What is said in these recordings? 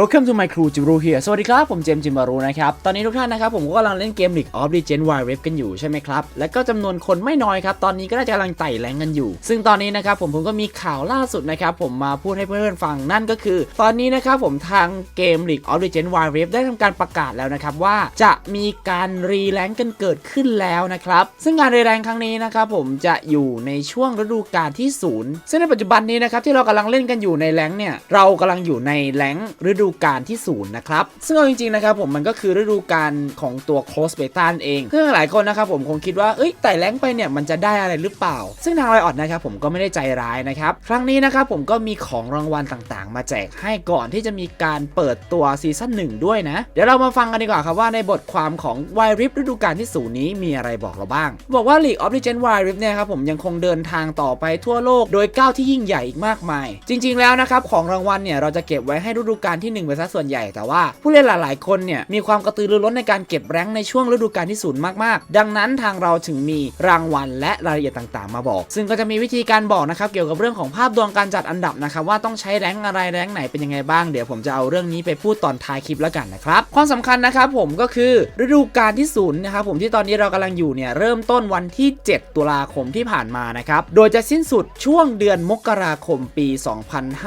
Welcome to my crew จิรู here สวัสดีครับ ผมเจมส์จิมบารูนะครับ ตอนนี้ทุกท่านนะครับ ผมก็กำลังเล่นเกม League of Legends Wild Rift กันอยู่ใช่ไหมครับ และก็จำนวนคนไม่น้อยครับ ตอนนี้ก็น่าจะกำลังไต่แรงกันอยู่ ซึ่งตอนนี้นะครับผมผมก็มีข่าวล่าสุดนะครับ ผมมาพูดให้เพื่อนๆฟังนั่นก็คือ ตอนนี้นะครับผมทางเกม League of Legends Wild Rift ได้ทำการประกาศแล้วนะครับว่าจะมีการรีแรงกันเกิดขึ้นแล้วนะครับ ซึ่งการรีแรงครั้งนี้นะครับผมจะอยู่ในช่วงฤดูกาลที่ศูนย์ซึ่งในปัจจุบันนี้นะครับที่เรากำลังเล่นกันอยู่ในแรงเนี่ยเรากำลังอยู่ในแรงฤดููกาลที่ศูนย์นะครับซึ่งเอาจริงๆนะครับผมมันก็คือฤดูกาลของตัว close beta นั่นเองซึ่งหลายคนนะครับผมคงคิดว่าเอ้ยไต่แรงไปเนี่ยมันจะได้อะไรหรือเปล่า ซึ่งทางไลออดนะครับผมก็ไม่ได้ใจร้ายนะครับครั้งนี้นะครับผมก็มีของรางวัลต่างๆ มาแจกให้ก่อนที่จะมีการเปิดตัวซีซั่นหนึ่งด้วยนะ เดี๋ยวเรามาฟังกันดีกว่าครับว่าในบทความของ Wild Rift ฤดูกาลที่ศูนย์นี้มีอะไรบอกเราบ้าง บอกว่า League of Legends Wild Rift เนี่ยครับผมยังคงเดินทางต่อไปทั่วโลกโดยก้าวที่ยิ่งใหญ่อีกมากมาย จริง ๆแล้วนะครับของรางวัลเนี่ยเราจะเก็บไว้ให้ฤดูกาลที่1 ไปซะส่วนใหญ่ แต่ว่าผู้เล่นหลาย ๆ คนเนี่ยมีความกระตือรือร้นในการเก็บแรงในช่วงฤดูกาลที่ศูนย์มาก ๆ ดังนั้นทางเราถึงมีรางวัลและรายละเอียดต่าง ๆ มาบอก ซึ่งก็จะมีวิธีการบอกนะครับเกี่ยวกับเรื่องของภาพดวงการจัดอันดับนะครับว่าต้องใช้แรงอะไรแรงไหนเป็นยังไงบ้างเดี๋ยวผมจะเอาเรื่องนี้ไปพูดตอนท้ายคลิปแล้วกันนะครับความสำคัญนะครับผมก็คือฤดูกาลที่ศูนย์นะครับผมที่ตอนนี้เรากำลังอยู่เนี่ยเริ่มต้นวันที่ 7 ตุลาคมที่ผ่านมานะครับโดยจะสิ้นสุดช่วงเดือนมกราคมปี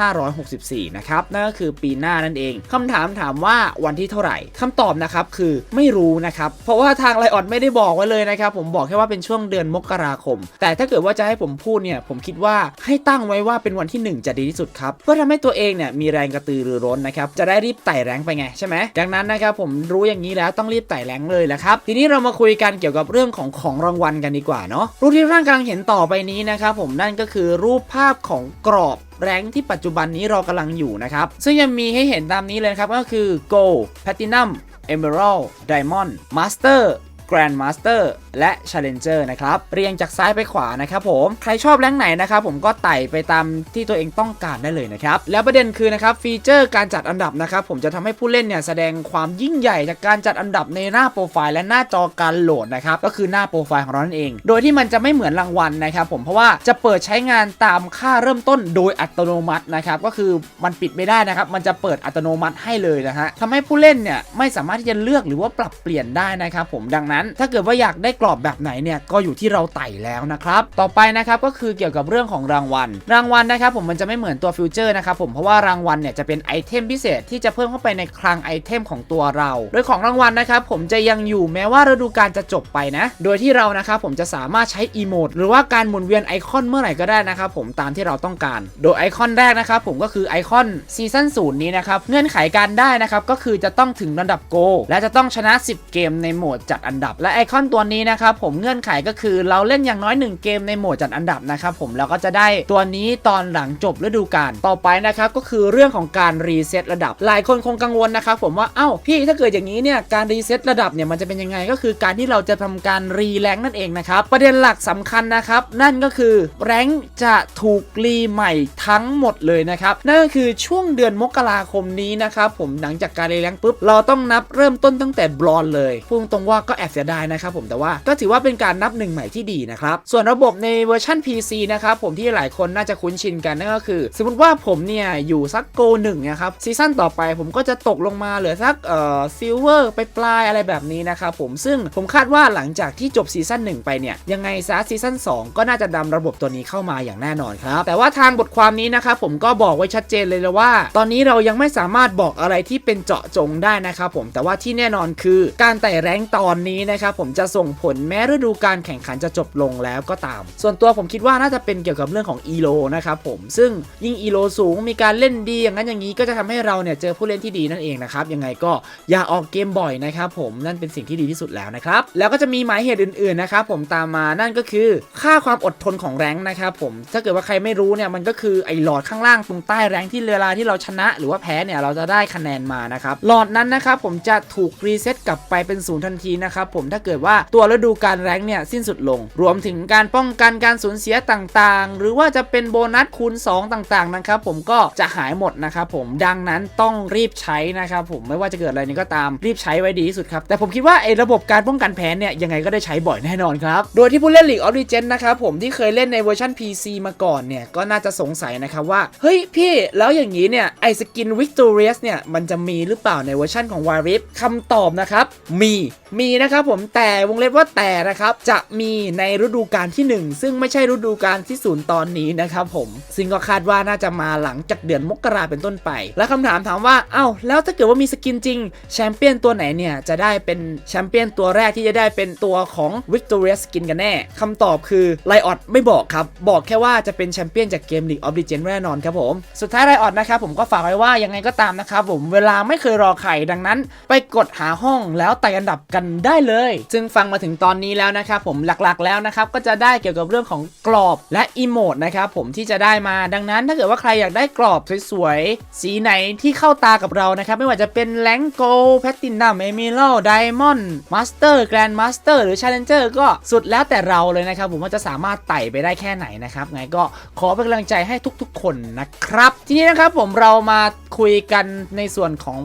2564 นะครับนั่นก็คือปีหน้านั่นเองคำถามถามว่าวันที่เท่าไหร่คำตอบนะครับคือไม่รู้นะครับ เพราะว่าทางไลออนไม่ได้บอกไว้เลยนะครับ ผมบอกแค่ว่าเป็นช่วงเดือนมกราคม แต่ถ้าเกิดว่าจะให้ผมพูดเนี่ย ผมคิดว่าให้ตั้งไว้ว่าเป็นวันที่ 1 จะดีที่สุดครับ เพื่อทำให้ตัวเองเนี่ยมีแรงกระตือรือร้นนะครับ จะได้รีบไต่แรงไปไงใช่ไหมดังนั้นนะครับผมรู้อย่างนี้แล้วต้องรีบไต่แรงเลยแหละครับ ทีนี้เรามาคุยกันเกี่ยวกับเรื่องของของรางวัลกันดีกว่าเนาะรูปที่ท่านกำลังเห็นต่อไปนี้นะครับผมนั่นก็คือรูปภาพของกรอบ แรงที่ปัจจุบันนี้เรากำลังอยู่นะครับ ซึ่งยังมีให้เห็นตามนี้เลยครับ ก็คือ Gold Platinum Emerald Diamond Master Grand Master และ Challenger นะครับ เรียงจากซ้ายไปขวานะครับผม ใครชอบแรงไหนนะครับผมก็ไต่ไปตามที่ตัวเองต้องการได้เลยนะครับ แล้วประเด็นคือนะครับฟีเจอร์การจัดอันดับนะครับผมจะทำให้ผู้เล่นเนี่ยแสดงความยิ่งใหญ่จากการจัดอันดับในหน้าโปรไฟล์และหน้าจอการโหลดนะครับก็คือหน้าโปรไฟล์ของเรานั่นเอง โดยที่มันจะไม่เหมือนรางวัลนะครับผมเพราะว่าจะเปิดใช้งานตามค่าเริ่มต้นโดยอัตโนมัตินะครับก็คือมันปิดไม่ได้นะครับมันจะเปิดอัตโนมัติให้เลยนะฮะทำให้ผู้เล่นเนี่ยไม่สามารถที่จะเลือกหรือว่าปรับเปลี่ยนได้นะครับผมดังนั้น ถ้าเกิดว่าอยากได้กรอบแบบไหนเนี่ยก็อยู่ที่เราไต่แล้วนะครับ ต่อไปนะครับก็คือเกี่ยวกับเรื่องของรางวัล รางวัลนะครับผมมันจะไม่เหมือนตัวฟิวเจอร์นะครับผมเพราะว่ารางวัลเนี่ยจะเป็นไอเทมพิเศษที่จะเพิ่มเข้าไปในคลังไอเทมของตัวเรา โดยของรางวัลนะครับผมจะยังอยู่แม้ว่าฤดูกาลจะจบไปนะ โดยที่เรานะครับผมจะสามารถใช้อีโมดหรือว่าการหมุนเวียนไอคอนเมื่อไหร่ก็ได้นะครับผมตามที่เราต้องการ โดยไอคอนแรกนะครับผมก็คือไอคอนซีซั่นศูนย์นี้นะครับเงื่อนไขการได้นะครับก็คือจะต้องถึงระดับโกลและจะต้องชนะ 10 เกมในโหมดจัดอันดับ และไอคอนตัวนี้นะครับผมเงื่อนไขก็คือเราเล่นอย่างน้อย 1 เกมในโหมดจัดอันดับนะครับผมแล้วก็จะได้ตัวนี้ตอนหลังจบฤดูกาลต่อไปนะครับก็คือเรื่องของการรีเซ็ตระดับ หลายคนคงกังวลนะครับผมว่าเอ้าพี่ถ้าเกิดอย่างนี้เนี่ยการรีเซ็ตระดับเนี่ยมันจะเป็นยังไงก็คือการที่เราจะทำการรีแรงค์นั่นเองนะครับประเด็นหลักสำคัญนะครับนั่นก็คือแรงค์จะถูกรีใหม่ทั้งหมดเลยนะครับนั่นก็คือช่วงเดือนมกราคมนี้นะครับผมหลังจากการรีแรงค์ปุ๊บเราต้องนับเริ่มต้นตั้งแต่บลอนเลยพูดตรงว่าก็แอบเสียดายนะครับผมแต่ว่าก็ถือว่าเป็นการนับหนึ่งใหม่ที่ดีนะครับ ส่วนระบบในเวอร์ชัน PC นะครับผมที่หลายคนน่าจะคุ้นชินกันนั่นก็คือ สมมติว่าผมเนี่ยอยู่สักโกหนึ่งนะครับซีซั่นต่อไปผมก็จะตกลงมาเหลือสักเอ่อซิลเวอร์ไปปลายอะไรแบบนี้นะครับผมซึ่งผมคาดว่าหลังจากที่จบซีซั่น1ไปเนี่ยยังไงซะซีซั่น2 ก็น่าจะนำระบบตัวนี้เข้ามาอย่างแน่นอนครับแต่ว่าทางบทความนี้นะครับผมก็บอกไว้ชัดเจนเลยเลยว่า ตอนนี้เรายังไม่สามารถบอกอะไรที่เป็นเจาะจงได้นะครับผมแต่ว่าที่แน่นอนคือการไต่แรงตอนนี้นะครับผมจะส่งผลแม้ฤดูการแข่งขันจะจบลงแล้วก็ตาม ส่วนตัวผมคิดว่าน่าจะเป็นเกี่ยวกับเรื่องของอีโลนะครับผมซึ่งยิ่งอีโลสูงมีการเล่นดีอย่างนั้นอย่างนี้ก็จะทำให้เราเนี่ยเจอผู้เล่นที่ดีนั่นเองนะครับยังไงก็อย่าออกเกมบ่อยนะครับผมนั่นเป็นสิ่งที่ดีที่สุดแล้วนะครับแล้วก็จะมีหมายเหตุอื่นๆนะครับผมตามมานั่นก็คือ ค่าความอดทนของแรงนะครับผมถ้าเกิดว่าใครไม่รู้เนี่ยมันก็คือไอ้หลอดข้างล่างตรงใต้แรงที่เวลาที่เราชนะ หรือว่าแพ้เนี่ยเราจะได้คะแนนมานะครับหลอดนั้นนะครับผมจะถูกรีเซ็ตกลับไปเป็นศูนย์ทันทีนะครับผมถ้าเกิดว่าตัวฤดูการแรงเนี่ยสิ้นสุดลง รวมถึงการป้องกันการสูญเสียต่างๆ หรือว่าจะเป็นโบนัสคูณ 2 ต่างๆนะครับผมก็จะหายหมดนะครับผมดังนั้นต้องรีบใช้นะครับผมไม่ว่าจะเกิดอะไรนี้ก็ตามรีบใช้ไว้ดีที่สุดครับแต่ผมคิดว่าไอ้ระบบการป้องกันแพ้เนี่ยยังไงก็ได้ใช้บ่อยแน่นอนครับโดยที่ผู้เล่น League of Legends นะครับผมที่เคยเล่นในเวอร์ชัน PC มาก่อนเนี่ยก็น่าจะสงสัยนะครับว่าเฮ้ยพี่แล้วอย่างนี้เนี่ยไอสกิน Victorious เนี่ยมันจะมีหรือเปล่าในเวอร์ชันของ w i r i f คำตอบนะครับมีมีนะครับผมแต่วงเล็บว่าแต่นะครับจะมีในฤดูกาลที่ 1 ซึ่งไม่ใช่ฤดูกาลที่ศูนย์ตอนนี้นะครับผมซึ่งก็คาดว่าน่าจะมาหลังจากเดือนมกราเป็นต้นไป และคำถามถามว่าเอ้าแล้วถ้าเกิดว่ามีสกินจริงแชมเปี้ยนตัวไหนเนี่ยจะได้เป็นแชมเปี้ยนตัวแรกที่จะได้เป็นตัวของ Victorious Skin กันแน่คำตอบคือไลออดไม่บอกครับ บอกแค่ว่าจะเป็นแชมเปี้ยนจากเกม League of Legends แน่นอนครับผมสุดท้ายไลออดนะครับผมก็ฝากไว้ว่ายังไงก็ตามนะครับผมเวลาไม่เคยรอใครดังนั้น ไปกดหาห้องแล้วไต่อันดับกันได้เลย ซึ่งฟังมาถึงตอนนี้แล้วนะครับผมหลักๆแล้วนะครับก็จะได้เกี่ยวกับเรื่องของกรอบและอีโมดนะครับผมที่จะได้มาดังนั้น ถ้าเกิดว่าใครอยากได้กรอบสวยๆ สีไหนที่เข้าตากับเรานะครับไม่ว่าจะเป็นแลงโกแพตตินัมเอมิโลไดมอนด์มาสเตอร์แกรนด์มาสเตอร์หรือชาเลนเจอร์ก็สุดแล้วแต่เราเลยนะครับผมว่าจะสามารถไต่ไปได้แค่ไหนนะครับไงก็ขอเป็นกำลังใจให้ทุกๆ คนนะครับ ทีนี้นะครับผมเรามาคุยกันในส่วนของ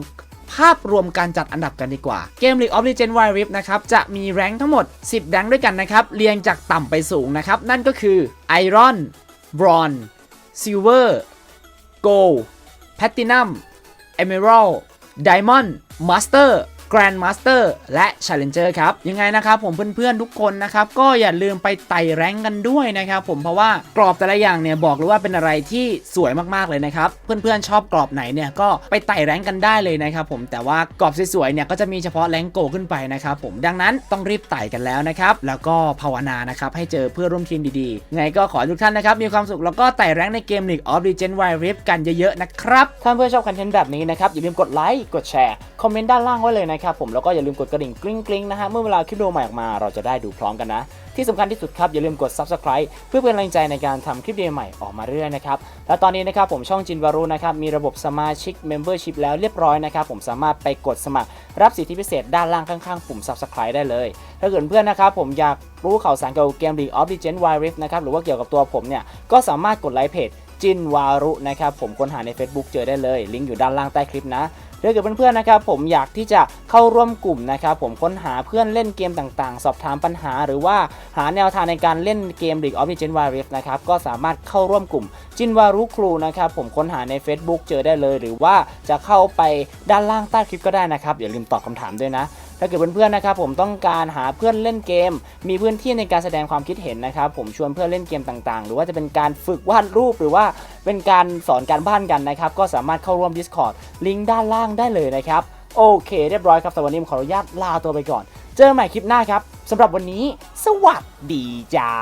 ภาพรวมการจัดอันดับกันดีกว่าเกม League of Legends Wild Rift นะครับจะมีแรงทั้งหมด 10 แรงด้วยกันนะครับเรียงจากต่ำไปสูงนะครับนั่นก็คือ Iron Bronze Silver Gold Platinum Emerald Diamond Master Grand Master และ Challenger ครับ ยังไงนะครับผมเพื่อนๆทุกคนนะครับ ก็อย่าลืมไปไต่แรงกันด้วยนะครับผมเพราะว่ากรอบแต่ละอย่างเนี่ยบอกเลยว่าเป็นอะไรที่สวยมากๆเลยนะครับ เพื่อนๆชอบกรอบไหนเนี่ยก็ไปไต่แรงกันได้เลยนะครับผมแต่ว่ากรอบสวยๆเนี่ยก็จะมีเฉพาะแรงโกขึ้นไปนะครับผมดังนั้นต้องรีบไต่กันแล้วนะครับแล้วก็ภาวนานะครับให้เจอเพื่อนร่วมทีมดีๆไงก็ขอทุกท่านนะครับมีความสุขแล้วก็ไต่แรงในเกม League of Legends Wild Rift กันเยอะๆนะครับถ้าเพื่อนชอบคอนเทนต์แบบนี้นะครับอย่าลืมกดไลค์กดแชร์คอมเมนต์ด้านล่างไว้เลยนะครับผมแล้วก็อย่าลืมกดกระดิ่งกริ๊งกริ๊งนะฮะเมื่อเวลาคลิปวิดีโอใหม่ออกมาเราจะได้ดูพร้อมกันนะ ที่สำคัญที่สุดครับอย่าลืมกด subscribe เพื่อเป็นกำลังใจในการทำคลิปวิดีโอใหม่ออกมาเรื่อยๆนะครับและตอนนี้นะครับผมช่องจินวารุนะครับมีระบบสมาชิก Membership แล้วเรียบร้อยนะครับผมสามารถไปกดสมัครรับสิทธิพิเศษด้านล่างข้างๆปุ่ม subscribe ได้เลย ถ้าเกิดเพื่อนนะครับผมอยากรู้ข่าวสารเกี่ยวกับเกม League of Legends Wild Rift นะครับหรือว่าเกี่ยวกับตัวผมเนี่ยก็สามารถกดไลค์เพจจินวารุนะครับผมค้นหาใน Facebook เจอได้เลย ลิงก์อยู่ด้านล่างใต้คลิปนะ โดยเกิดเพื่อนๆนะครับผมอยากที่จะเข้าร่วมกลุ่มนะครับผมค้นหาเพื่อนเล่นเกมต่างๆ สอบถามปัญหา หรือว่าหาแนวทางในการเล่นเกม League of Legends Wild Rift นะครับก็สามารถเข้าร่วมกลุ่มจินวารุครูนะครับผมค้นหาใน Facebook เจอได้เลย หรือว่าจะเข้าไปด้านล่างใต้คลิปก็ได้นะครับอย่าลืมตอบคำถามด้วยนะ ถ้าเกิดเพื่อนๆนะครับผมต้องการหาเพื่อนเล่นเกม มีพื้นที่ในการแสดงความคิดเห็นนะครับผมชวนเพื่อนเล่นเกมต่างๆ หรือว่าจะเป็นการฝึกวาดรูปหรือว่าเป็นการสอนการบ้านกันนะครับก็สามารถเข้าร่วม Discord ลิงก์ด้านล่างได้เลยนะครับโอเค เรียบร้อยครับสำหรับวันนี้ผมขออนุญาตลาตัวไปก่อน เจอกันใหม่คลิปหน้าครับสำหรับวันนี้ สวัสดีจ้า